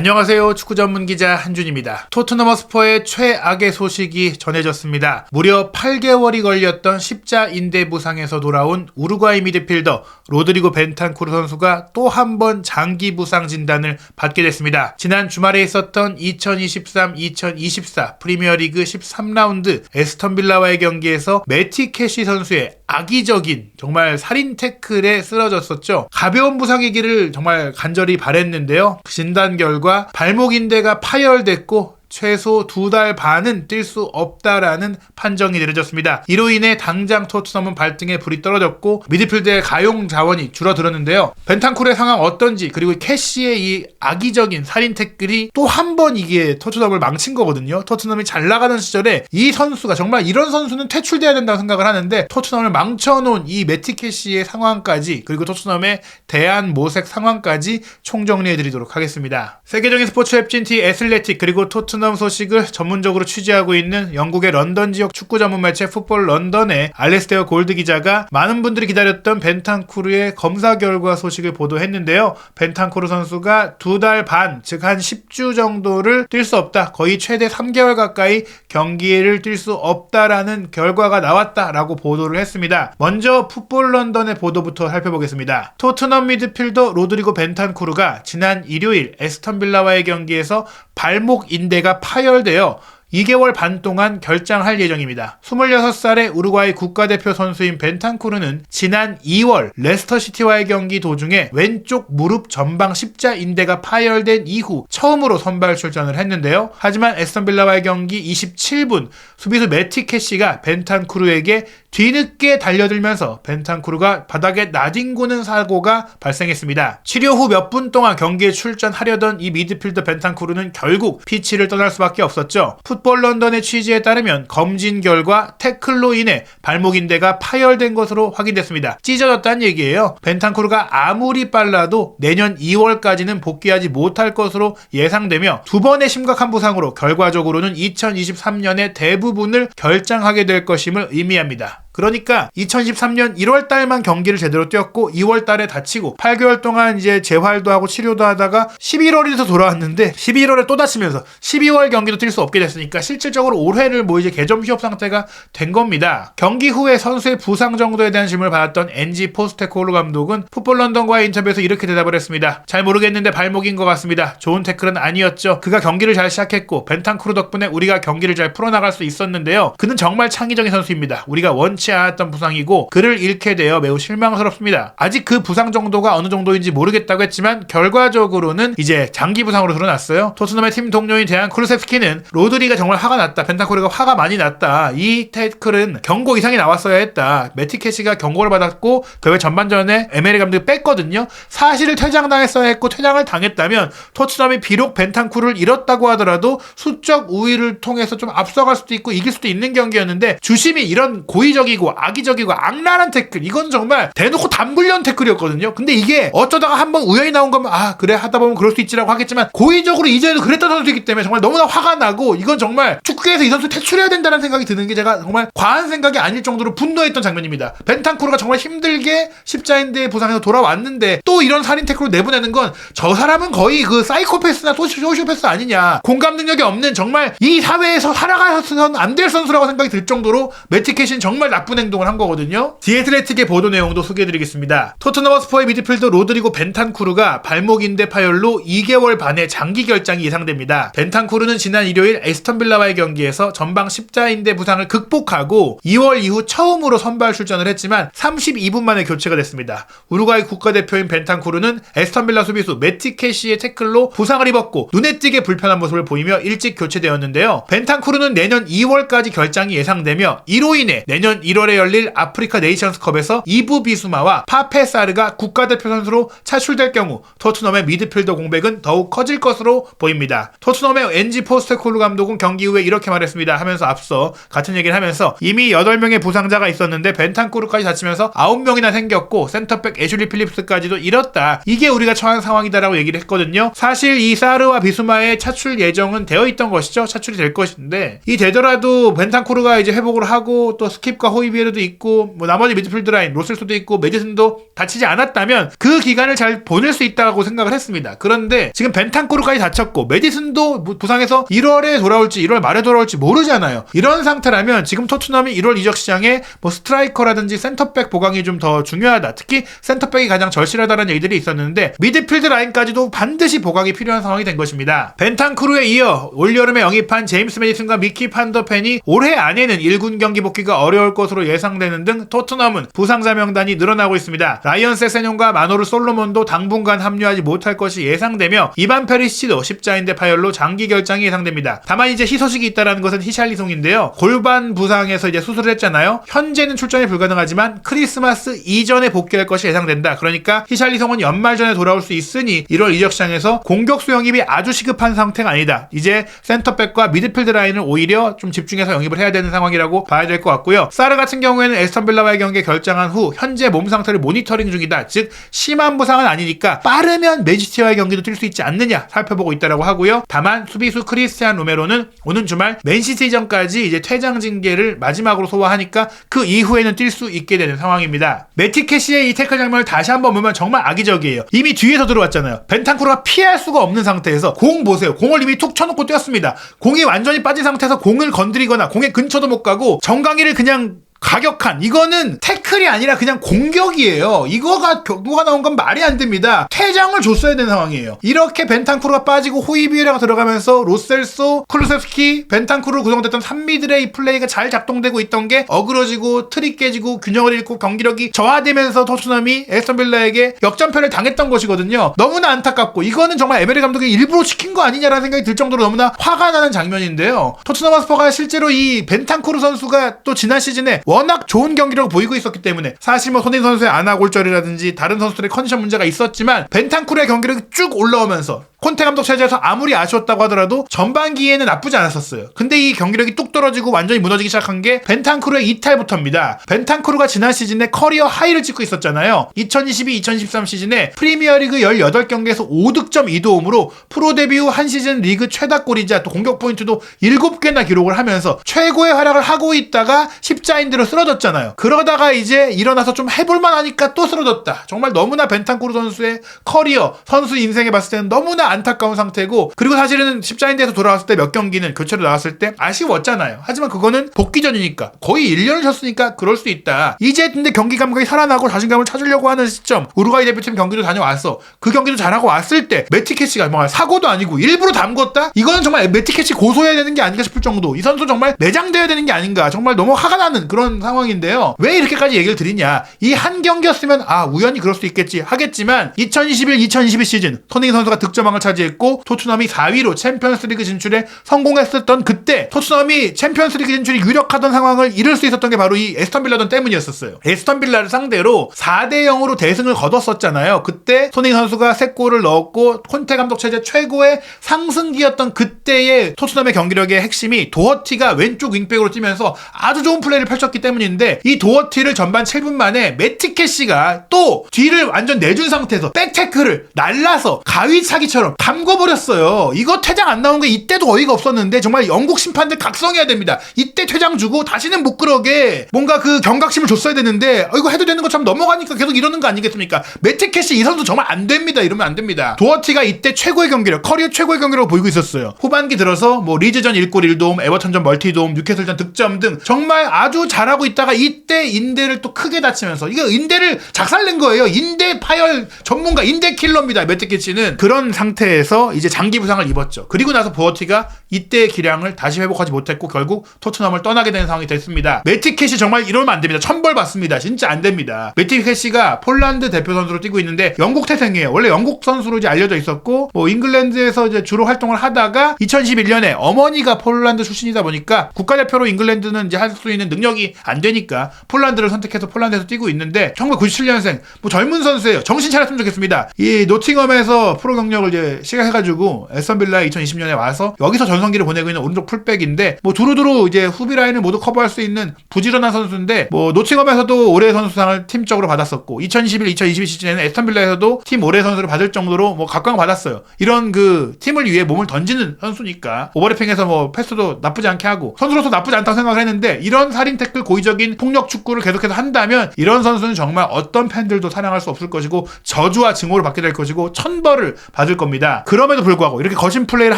안녕하세요. 축구 전문 기자 한준입니다. 토트넘 허스퍼의 최악의 소식이 전해졌습니다. 무려 8개월이 걸렸던 십자 인대 부상에서 돌아온 우루과이 미드필더 로드리고 벤탄쿠르 선수가 또 한 번 장기 부상 진단을 받게 됐습니다. 지난 주말에 있었던 2023-2024 프리미어리그 13라운드 에스턴 빌라와의 경기에서 매티 캐시 선수의 악의적인 정말 살인 태클에 쓰러졌었죠. 가벼운 부상이기를 정말 간절히 바랬는데요. 진단 결과 발목 인대가 파열됐고 최소 두 달 반은 뛸 수 없다라는 판정이 내려졌습니다. 이로 인해 당장 토트넘은 발등에 불이 떨어졌고 미드필드의 가용 자원이 줄어들었는데요. 벤탄쿨의 상황 어떤지 그리고 캐시의 이 악의적인 살인 태클이 또 한 번 이게 토트넘을 망친 거거든요. 토트넘이 잘 나가는 시절에 이 선수가 정말 이런 선수는 퇴출돼야 된다고 생각을 하는데 토트넘을 망쳐놓은 이 매티 캐시의 상황까지 그리고 토트넘의 대한 모색 상황까지 총정리해드리도록 하겠습니다. 세계적인 스포츠 웹진티 애슬레틱 그리고 토트넘 토트넘 소식을 전문적으로 취재하고 있는 영국의 런던 지역 축구 전문 매체 풋볼 런던의 알레스테어 골드 기자가 많은 분들이 기다렸던 벤탄쿠르의 검사 결과 소식을 보도했는데요. 벤탄쿠르 선수가 두 달 반, 즉 한 10주 정도를 뛸 수 없다. 거의 최대 3개월 가까이 경기를 뛸 수 없다라는 결과가 나왔다라고 보도를 했습니다. 먼저 풋볼 런던의 보도부터 살펴보겠습니다. 토트넘 미드필더 로드리고 벤탄쿠르가 지난 일요일 에스턴 빌라와의 경기에서 발목 인대가 파열되어 2개월 반 동안 결장할 예정입니다. 26살의 우루과이 국가대표 선수인 벤탄쿠르는 지난 2월 레스터시티와의 경기 도중에 왼쪽 무릎 전방 십자 인대가 파열된 이후 처음으로 선발 출전을 했는데요. 하지만 에스턴 빌라와의 경기 27분 수비수 매티 캐시가 벤탄쿠르에게 뒤늦게 달려들면서 벤탄쿠르가 바닥에 나뒹구는 사고가 발생했습니다. 치료 후 몇 분 동안 경기에 출전하려던 이 미드필더 벤탄쿠르는 결국 피치를 떠날 수밖에 없었죠. 풋볼 런던의 취재에 따르면 검진 결과 태클로 인해 발목 인대가 파열된 것으로 확인됐습니다. 찢어졌다는 얘기예요. 벤탄쿠르가 아무리 빨라도 내년 2월까지는 복귀하지 못할 것으로 예상되며 두 번의 심각한 부상으로 결과적으로는 2023년의 대부분을 결장하게 될 것임을 의미합니다. 그러니까 2013년 1월 달만 경기를 제대로 뛰었고 2월 달에 다치고 8개월 동안 이제 재활도 하고 치료도 하다가 11월에서 돌아왔는데 11월에 또 다치면서 12월 경기도 뛸 수 없게 됐으니까 실질적으로 올해를 뭐 이제 개점 휴업 상태가 된 겁니다. 경기 후에 선수의 부상 정도에 대한 질문을 받았던 NG 포스테코르 감독은 풋볼 런던과의 인터뷰에서 이렇게 대답을 했습니다. 잘 모르겠는데 발목인 것 같습니다. 좋은 태클은 아니었죠. 그가 경기를 잘 시작했고 벤탄크루 덕분에 우리가 경기를 잘 풀어나갈 수 있었는데요. 그는 정말 창의적인 선수입니다. 우리가 원치 않았던 부상이고 그를 잃게 되어 매우 실망스럽습니다. 아직 그 부상 정도가 어느 정도인지 모르겠다고 했지만 결과적으로는 이제 장기 부상으로 드러났어요. 토트넘의 팀 동료인 대한 크루셉스키는 로드리가 정말 화가 났다. 벤타코르가 화가 많이 났다. 이 태클은 경고 이상이 나왔어야 했다. 메티케시가 경고를 받았고 결국 전반전에 에메리 감독이 뺐거든요. 사실을 퇴장당했어야 했고 퇴장을 당했다면 토트넘이 비록 벤탄쿠를 잃었다고 하더라도 수적 우위를 통해서 좀 앞서갈 수도 있고 이길 수도 있는 경기였는데 주심이 이런 고의적 이고 악의적이고 악랄한 태클 이건 정말 대놓고 담불련 태클이었거든요. 근데 이게 어쩌다가 한번 우연히 나온 거면 아 그래 하다 보면 그럴 수 있지라고 하겠지만 고의적으로 이전에도 그랬던 선수이기 때문에 정말 너무나 화가 나고 이건 정말 축구에서 이 선수 퇴출해야 된다는 생각이 드는 게 제가 정말 과한 생각이 아닐 정도로 분노했던 장면입니다. 벤탄쿠르가 정말 힘들게 십자인대 부상에서 돌아왔는데 또 이런 살인 태클로 내보내는 건 저 사람은 거의 그 사이코패스나 소시오패스 아니냐 공감 능력이 없는 정말 이 사회에서 살아가서는 안 될 선수라고 생각이 들 정도로 매티켓은 정말 나쁜 행동을 한 거거든요. 디에트레틱의 보도 내용도 소개해드리겠습니다. 토트넘 허스퍼의 미드필더 로드리고 벤탄쿠르가 발목인대 파열로 2개월 반의 장기 결장이 예상됩니다. 벤탄쿠르는 지난 일요일 에스턴 빌라와의 경기에서 전방 십자인대 부상을 극복하고 2월 이후 처음으로 선발 출전을 했지만 32분 만에 교체가 됐습니다. 우루과이 국가대표인 벤탄쿠르는 에스턴 빌라 수비수 메티케시의 태클로 부상을 입었고 눈에 띄게 불편한 모습을 보이며 일찍 교체되었는데요. 벤탄쿠르는 내년 2월까지 결장이 예상되며 이로 인해 내년 1월에 열릴 아프리카 네이션스컵에서 이부 비수마와 파페 사르가 국가대표 선수로 차출될 경우 토트넘의 미드필더 공백은 더욱 커질 것으로 보입니다. 토트넘의 엔지 포스테콜루 감독은 경기 후에 이렇게 말했습니다. 하면서 앞서 같은 얘기를 하면서 이미 8명의 부상자가 있었는데 벤탄쿠르까지 다치면서 9명이나 생겼고 센터백 애슐리 필립스까지도 잃었다. 이게 우리가 처한 상황이다라고 얘기를 했거든요. 사실 이 사르와 비수마의 차출 예정은 되어 있던 것이죠. 차출이 될 것인데 이 되더라도 벤탄쿠르가 이제 회복을 하고 또 스킵과 호 이비에르도 있고 뭐 나머지 미드필드 라인 로셀소도 있고 메디슨도 다치지 않았다면 그 기간을 잘 보낼 수 있다고 생각을 했습니다. 그런데 지금 벤탄쿠르까지 다쳤고 메디슨도 뭐 부상해서 1월에 돌아올지 1월 말에 돌아올지 모르잖아요. 이런 상태라면 지금 토트넘이 1월 이적 시장에 뭐 스트라이커라든지 센터백 보강이 좀 더 중요하다. 특히 센터백이 가장 절실하다는 얘기들이 있었는데 미드필드 라인까지도 반드시 보강이 필요한 상황이 된 것입니다. 벤탄쿠르에 이어 올여름에 영입한 제임스 메디슨과 미키 판더펜이 올해 안에는 1군 경기 복귀가 어려울 것 으로 예상되는 등 토트넘은 부상자 명단이 늘어나고 있습니다. 라이언 세세뇽과 마노르 솔로몬도 당분간 합류하지 못할 것이 예상되며 이반 페리시치도 십자인대 파열로 장기 결장이 예상됩니다. 다만 이제 희소식이 있다는 것은 히샬리송인데요. 골반 부상에서 이제 수술을 했잖아요. 현재는 출전이 불가능하지만 크리스마스 이전에 복귀할 것이 예상된다. 그러니까 히샬리송은 연말 전에 돌아올 수 있으니 1월 이적 시장에서 공격수 영입이 아주 시급한 상태가 아니다. 이제 센터백과 미드필드 라인을 오히려 좀 집중해서 영입을 해야 되는 상황이라고 봐야 될 것 같고요. 사르 같은 경우에는 에스턴 빌라와의 경기에 결장한 후 현재 몸 상태를 모니터링 중이다. 즉 심한 부상은 아니니까 빠르면 매지티와의 경기도 뛸 수 있지 않느냐 살펴보고 있다라고 하고요. 다만 수비수 크리스티안 로메로는 오는 주말 맨시티전까지 이제 퇴장 징계를 마지막으로 소화하니까 그 이후에는 뛸 수 있게 되는 상황입니다. 메티캐시의 이 태클 장면을 다시 한번 보면 정말 악의적이에요. 이미 뒤에서 들어왔잖아요. 벤탄쿠르가 피할 수가 없는 상태에서 공 보세요. 공을 이미 툭 쳐놓고 뛰었습니다. 공이 완전히 빠진 상태에서 공을 건드리거나 공의 근처도 못 가고 정강이를 그냥 가격한 이거는 태클이 아니라 그냥 공격이에요. 이거가 경고가 나온 건 말이 안 됩니다. 퇴장을 줬어야 되는 상황이에요. 이렇게 벤탄쿠르가 빠지고 호이비에라가 들어가면서 로셀소, 클루셉스키, 벤탄쿠르 구성됐던 3미들의 이 플레이가 잘 작동되고 있던 게 어그러지고 틀이 깨지고 균형을 잃고 경기력이 저하되면서 토트넘이 에스턴 빌라에게 역전패를 당했던 것이거든요. 너무나 안타깝고 이거는 정말 에메리 감독이 일부러 시킨 거 아니냐라는 생각이 들 정도로 너무나 화가 나는 장면인데요. 토트넘 하스퍼가 실제로 이 벤탄쿠르 선수가 또 지난 시즌에 워낙 좋은 경기력을 보이고 있었기 때문에 사실 뭐 손인 선수의 아나골절이라든지 다른 선수들의 컨디션 문제가 있었지만 벤탄쿠르의 경기력이 쭉 올라오면서 콘테 감독 체제에서 아무리 아쉬웠다고 하더라도 전반기에는 나쁘지 않았었어요. 근데 이 경기력이 뚝 떨어지고 완전히 무너지기 시작한 게 벤탄쿠르의 이탈부터입니다. 벤탄쿠르가 지난 시즌에 커리어 하이를 찍고 있었잖아요. 2022-2023 시즌에 프리미어리그 18경기에서 5득점 2도움으로 프로 데뷔 후 한 시즌 리그 최다골이자 또 공격 포인트도 7개나 기록을 하면서 최고의 활약을 하고 있다가 십자인대로 쓰러졌잖아요. 그러다가 이제 일어나서 좀 해볼만 하니까 또 쓰러졌다. 정말 너무나 벤탄쿠르 선수의 커리어, 선수 인생에 봤을 때는 안타까운 상태고 그리고 사실은 십자인대에서 돌아왔을 때 몇 경기는 교체로 나왔을 때 아쉬웠잖아요. 하지만 그거는 복귀전이니까 거의 1년을 쉬었으니까 그럴 수 있다. 이제 근데 경기 감각이 살아나고 자신감을 찾으려고 하는 시점 우루과이 대표팀 경기도 다녀왔어. 그 경기도 잘하고 왔을 때 메티캐치가 뭐 사고도 아니고 일부러 담궜다? 이거는 정말 메티캐치 고소해야 되는 게 아닌가 싶을 정도 이 선수 정말 내장돼야 되는 게 아닌가 정말 너무 화가 나는 그런 상황인데요. 왜 이렇게까지 얘기를 드리냐 이 한 경기였으면 아 우연히 그럴 수도 있겠지 하겠지만 2021-2022 시즌 토닝 선수가 득점왕을 차지했고 토트넘이 4위로 챔피언스리그 진출에 성공했었던 그때 토트넘이 챔피언스리그 진출이 유력하던 상황을 이룰 수 있었던 게 바로 이 에스턴 빌라던 때문이었었어요. 에스턴 빌라를 상대로 4대 0으로 대승을 거뒀었잖아요. 그때 토닝 선수가 3골을 넣었고 콘테 감독 체제 최고의 상승기였던 그때의 토트넘의 경기력의 핵심이 도어티가 왼쪽 윙백으로 뛰면서 아주 좋은 플레이를 펼쳤기 때문인데 이 도어티를 전반 7분 만에 매티캐시가 또 뒤를 완전 내준 상태에서 백태클을 날라서 가위차기처럼 담궈버렸어요. 이거 퇴장 안 나온 게 이때도 어이가 없었는데 정말 영국 심판들 각성해야 됩니다. 이때 퇴장 주고 다시는 못 그러게 뭔가 그 경각심을 줬어야 되는데 어, 이거 해도 되는 것처럼 넘어가니까 계속 이러는 거 아니겠습니까? 매티캐시 이 선수 정말 안 됩니다. 이러면 안 됩니다. 도어티가 이때 최고의 경기력, 커리어 최고의 경기력을 보이고 있었어요. 후반기 들어서 뭐 리즈전 1골 1도움, 에버턴전 멀티도움, 뉴캐슬전 득점 등 정말 아주 잘하고 있다가 이때 인대를 또 크게 다치면서 이거 인대를 작살낸 거예요. 인대 파열 전문가, 인대 킬러입니다. 매티캐시는 그런 상태 에서 이제 장기 부상을 입었죠. 그리고 나서 보어티가 이때의 기량을 다시 회복하지 못했고 결국 토트넘을 떠나게 되는 상황이 됐습니다. 매티 캐시 정말 이러면 안 됩니다. 천벌 받습니다. 진짜 안 됩니다. 매티 캐시가 폴란드 대표 선수로 뛰고 있는데 영국 태생이에요. 원래 영국 선수로 이제 알려져 있었고 뭐 잉글랜드에서 이제 주로 활동을 하다가 2011년에 어머니가 폴란드 출신이다 보니까 국가대표로 잉글랜드는 이제 할 수 있는 능력이 안 되니까 폴란드를 선택해서 폴란드에서 뛰고 있는데 1997년생 뭐 젊은 선수예요. 정신 차렸으면 좋겠습니다. 이 노팅엄에서 프로 경력을 이제 이제 시작해가지고 에스턴 빌라 2020년에 와서 여기서 전성기를 보내고 있는 오른쪽 풀백인데 뭐 두루두루 이제 후비 라인을 모두 커버할 수 있는 부지런한 선수인데 뭐 노팅엄에서도 올해 선수상을 팀적으로 받았었고 2021, 2022 시즌에는 에스턴 빌라에서도 팀 올해 선수를 받을 정도로 뭐 각광 받았어요. 이런 그 팀을 위해 몸을 던지는 선수니까 오버래핑에서 뭐 패스도 나쁘지 않게 하고 선수로서 나쁘지 않다고 생각을 했는데 이런 살인 태클 고의적인 폭력 축구를 계속해서 한다면 이런 선수는 정말 어떤 팬들도 사랑할 수 없을 것이고 저주와 증오를 받게 될 것이고 천벌을 받을 겁니다. 그럼에도 불구하고 이렇게 거신 플레이를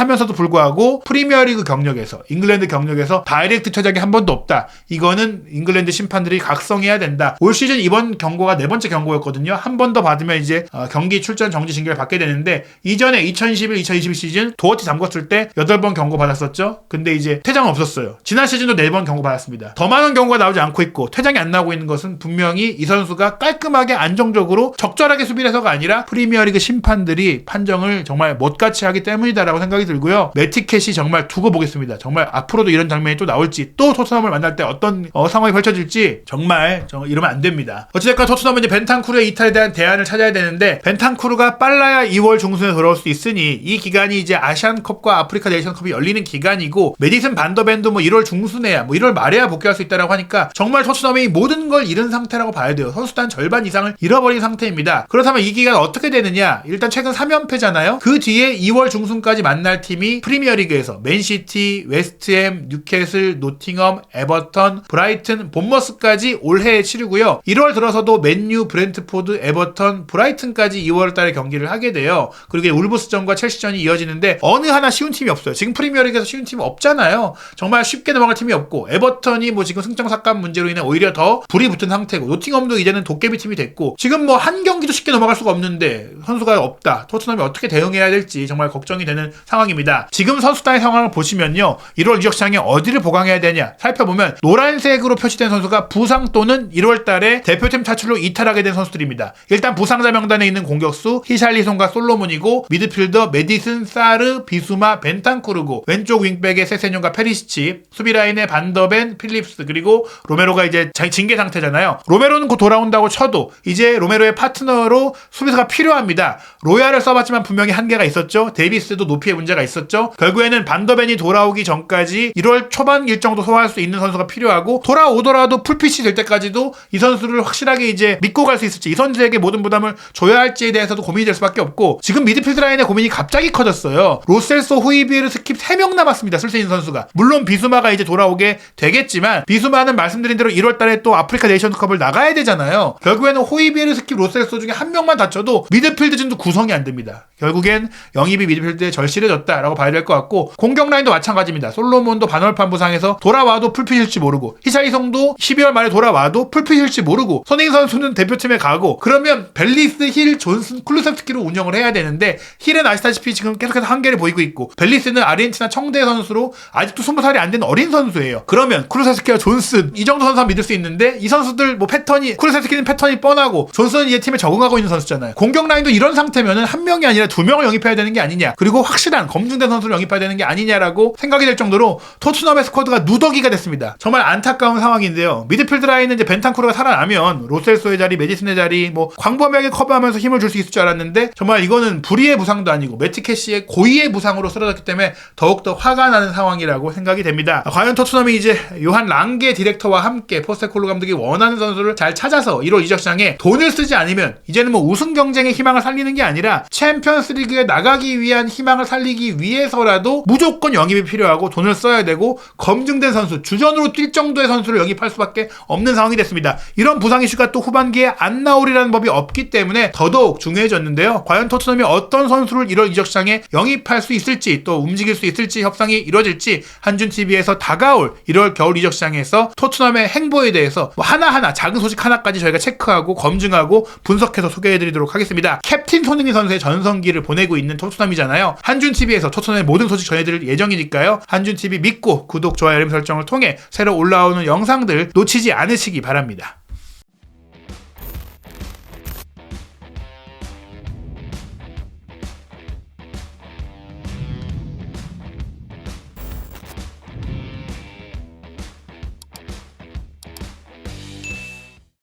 하면서도 불구하고 프리미어리그 경력에서 잉글랜드 경력에서 다이렉트 퇴장이 한 번도 없다. 이거는 잉글랜드 심판들이 각성해야 된다. 올 시즌 이번 경고가 네 번째 경고였거든요. 한 번 더 받으면 이제 어, 경기 출전 정지 징계를 받게 되는데 이전에 2021, 2022 시즌 도어티 담궜을 때 8번 경고 받았었죠. 근데 이제 퇴장은 없었어요. 지난 시즌도 4번 경고 받았습니다. 더 많은 경고가 나오지 않고 있고 퇴장이 안 나오고 있는 것은 분명히 이 선수가 깔끔하게 안정적으로 적절하게 수비를 해서가 아니라 프리미어리그 심판들이 판정을 정말 못같이 하기 때문이다라고 생각이 들고요. 매티켓이 정말 두고 보겠습니다. 정말 앞으로도 이런 장면이 또 나올지 또 토트넘을 만날 때 어떤 어, 상황이 펼쳐질지 정말 정 이러면 안 됩니다. 어찌됐건 토트넘은 이제 벤탄쿠르의 이탈에 대한 대안을 찾아야 되는데 벤탄쿠르가 빨라야 2월 중순에 돌아올 수 있으니 이 기간이 이제 아시안컵과 아프리카 네이션컵이 열리는 기간이고 메디슨 반더밴도 뭐 1월 중순에야 뭐 1월 말에야 복귀할 수 있다라고 하니까 정말 토트넘이 모든 걸 잃은 상태라고 봐야 돼요. 선수단 절반 이상을 잃어버린 상태입니다. 그렇다면 이 기간 어떻게 되느냐? 일단 최근 3연패잖아요. 그 뒤에 2월 중순까지 만날 팀이 프리미어리그에서 맨시티, 웨스트햄, 뉴캐슬, 노팅엄, 에버턴, 브라이튼, 본머스까지 올해에 치르고요. 1월 들어서도 맨유, 브렌트포드, 에버턴, 브라이튼까지 2월 달에 경기를 하게 돼요. 그리고 이제 울브스전과 첼시전이 이어지는데 어느 하나 쉬운 팀이 없어요. 지금 프리미어리그에서 쉬운 팀이 없잖아요. 정말 쉽게 넘어갈 팀이 없고 에버턴이 뭐 지금 승점 삭감 문제로 인해 오히려 더 불이 붙은 상태고 노팅엄도 이제는 도깨비 팀이 됐고 지금 뭐 한 경기도 쉽게 넘어갈 수가 없는데 선수가 없다. 토트넘이 어떻게 대 응해야 될지 정말 걱정이 되는 상황입니다. 지금 선수단의 상황을 보시면요. 1월 이적 시장에 어디를 보강해야 되냐 살펴보면 노란색으로 표시된 선수가 부상 또는 1월 달에 대표팀 차출로 이탈하게 된 선수들입니다. 일단 부상자 명단에 있는 공격수 히샬리송과 솔로몬이고 미드필더 메디슨, 사르, 비수마, 벤탄쿠르고 왼쪽 윙백의 세세뇽과 페리시치 수비 라인의 반더벤, 필립스 그리고 로메로가 이제 자- 징계 상태잖아요. 로메로는 곧 돌아온다고 쳐도 이제 로메로의 파트너로 수비수가 필요합니다. 로얄을 써봤지만 분명히 한계가 있었죠. 데이비스도 높이의 문제가 있었죠. 결국에는 반더벤이 돌아오기 전까지 1월 초반 일정도 소화할 수 있는 선수가 필요하고 돌아오더라도 풀피치 될 때까지도 이 선수를 확실하게 이제 믿고 갈 수 있을지 이 선수에게 모든 부담을 줘야 할지에 대해서도 고민이 될 수밖에 없고 지금 미드필드 라인의 고민이 갑자기 커졌어요. 로셀소, 후이비에르, 스킵 3명 남았습니다. 쓸수 있는 선수가. 물론 비수마가 이제 돌아오게 되겠지만 비수마는 말씀드린 대로 1월 달에 또 아프리카 네이션컵을 나가야 되잖아요. 결국에는 호이비에르, 스킵, 로셀소 중에 한 명만 다쳐도 미드필드 진도 구성이 안 됩니다. 결국 엔 영입이 미드필드에 절실해졌다라고 봐야 될 것 같고 공격 라인도 마찬가지입니다. 솔로몬도 반월판 부상에서 돌아와도 풀핏일지 모르고 히샤이성도 12월 말에 돌아와도 풀핏일지 모르고 손흥민 선수는 대표팀에 가고 그러면 벨리스, 힐, 존슨, 쿨루셉스키로 운영을 해야 되는데 힐은 아시다시피 지금 계속해서 한계를 보이고 있고 벨리스는 아르헨티나 청대 선수로 아직도 20살이 안 된 어린 선수예요. 그러면 쿨루셉스키와 존슨 이 정도 선수 믿을 수 있는데 이 선수들 뭐 패턴이 쿨루셉스키는 패턴이 뻔하고 존슨은 이제 팀에 적응하고 있는 선수잖아요. 공격 라인도 이런 상태면은 한 명이 아니라 두 명을 영입해야 되는 게 아니냐. 그리고 확실한 검증된 선수를 영입해야 되는 게 아니냐라고 생각이 될 정도로 토트넘의 스쿼드가 누더기가 됐습니다. 정말 안타까운 상황인데요. 미드필드 라인은 이제 벤탄쿠르가 살아나면 로셀소의 자리, 메디슨의 자리 뭐 광범위하게 커버하면서 힘을 줄 수 있을 줄 알았는데 정말 이거는 불의의 부상도 아니고 매트 캐시의 고의의 부상으로 쓰러졌기 때문에 더욱더 화가 나는 상황이라고 생각이 됩니다. 과연 토트넘이 이제 요한 랑게 디렉터와 함께 포스테콜로 감독이 원하는 선수를 잘 찾아서 1월 이적 시장에 돈을 쓰지 않으면 이제는 뭐 우승 경쟁의 희망을 살리는 게 아니라 챔피언스 리 그에 나가기 위한 희망을 살리기 위해서라도 무조건 영입이 필요하고 돈을 써야 되고 검증된 선수 주전으로 뛸 정도의 선수를 영입할 수밖에 없는 상황이 됐습니다. 이런 부상 이슈가 또 후반기에 안 나오리라는 법이 없기 때문에 더더욱 중요해졌는데요. 과연 토트넘이 어떤 선수를 1월 이적 시장에 영입할 수 있을지 또 움직일 수 있을지 협상이 이루어질지 한준 TV에서 다가올 1월 겨울 이적 시장에서 토트넘의 행보에 대해서 뭐 하나하나 작은 소식 하나까지 저희가 체크하고 검증하고 분석해서 소개해드리도록 하겠습니다. 캡틴 손흥민 선수의 전성기를 보내고 있는 토트넘이잖아요. 한준 TV에서 토트넘의 모든 소식 전해드릴 예정이니까요. 한준 TV 믿고 구독, 좋아요, 알림 설정을 통해 새로 올라오는 영상들 놓치지 않으시기 바랍니다.